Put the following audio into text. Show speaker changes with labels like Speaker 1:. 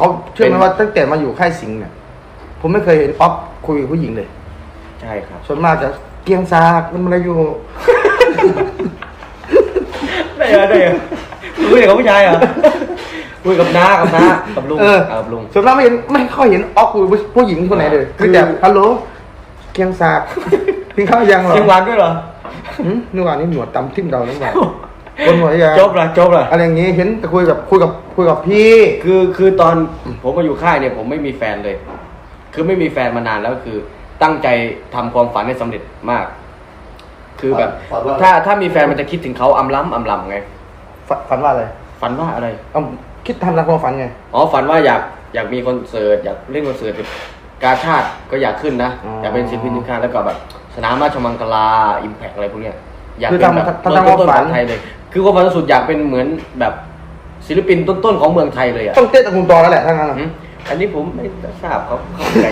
Speaker 1: เขาเชื่อไหมว่าตั้งแต่มาอยู่ค่ายสิงห์เนี่ย ผมไม่เคยเห็นออฟคุยกับผู้หญิงเลย
Speaker 2: ใช่ครับ
Speaker 1: ส่วนมากจะเกียงซากมันอะไรอยู่
Speaker 2: ได้เหรอได้เหรอคุยกับผู้ชายเหรอคุยกับน้ากับน้ากับลุง
Speaker 1: เออ
Speaker 2: กับลุง
Speaker 1: ส่วนมากไม่เห็นไม่ค่อยเห็นออฟคุยกับผู้หญิงคนไหนเลย
Speaker 2: คื
Speaker 1: คืออแต่ฮัลโหลเกียงซากกินข้าวยังเหรอ
Speaker 2: เชียงหวานด้วยเหรอ
Speaker 1: หืมนึกว่านี่หนวดตำทิ่มเรานึกว่า คนหัวยัง
Speaker 2: จบละจบละ
Speaker 1: อะไรอย่างงี้เห็นแต่คุยกับคุยกับคุยกับพี่
Speaker 2: คือคือตอนผมมาอยู่ค่ายเนี่ยผมไม่มีแฟนเลย คือไม่มีแฟนมานานแล้วคือ ตั้งใจทำความฝันให้สำเร็จมาก คือแบบ
Speaker 3: ฝันว่า
Speaker 2: ถ้าถ้ามีแฟนมันจะคิดถึงเขาอำล้ำอำลำไง
Speaker 1: ฝันฝันว่าอะไร
Speaker 2: ฝันว่าอะไร
Speaker 1: เอาคิดทำตามความฝันไง
Speaker 2: อ๋อฝันว่าอยากอยากมีคอนเสิร์ตอยากเล่นคอนเสิร์ตแบบกาชาติก็อยากขึ้นนะ
Speaker 1: อ๋ออ
Speaker 2: อยากเป็นศิลปินทีมชาติแล้วก็แบบสนามราชมังคลาอิมแพกอะไรพวกเนี้ยอยาก
Speaker 1: คือ
Speaker 2: เป็นแบบ
Speaker 1: ทำทำตามความ
Speaker 2: ต้นๆ
Speaker 1: ฝั
Speaker 2: ข
Speaker 1: น
Speaker 2: องไทยเลย คือความฝันสุดอยากเป็นเหมือนแบบศิลปินต้นๆของเมืองไทยเลยอะ
Speaker 1: ต้องเต้นตะกุงตอแล้วแหละทั้งนั้นอะ
Speaker 2: อืมอันนี้ผมไม่ทราบเขาเข้าใจ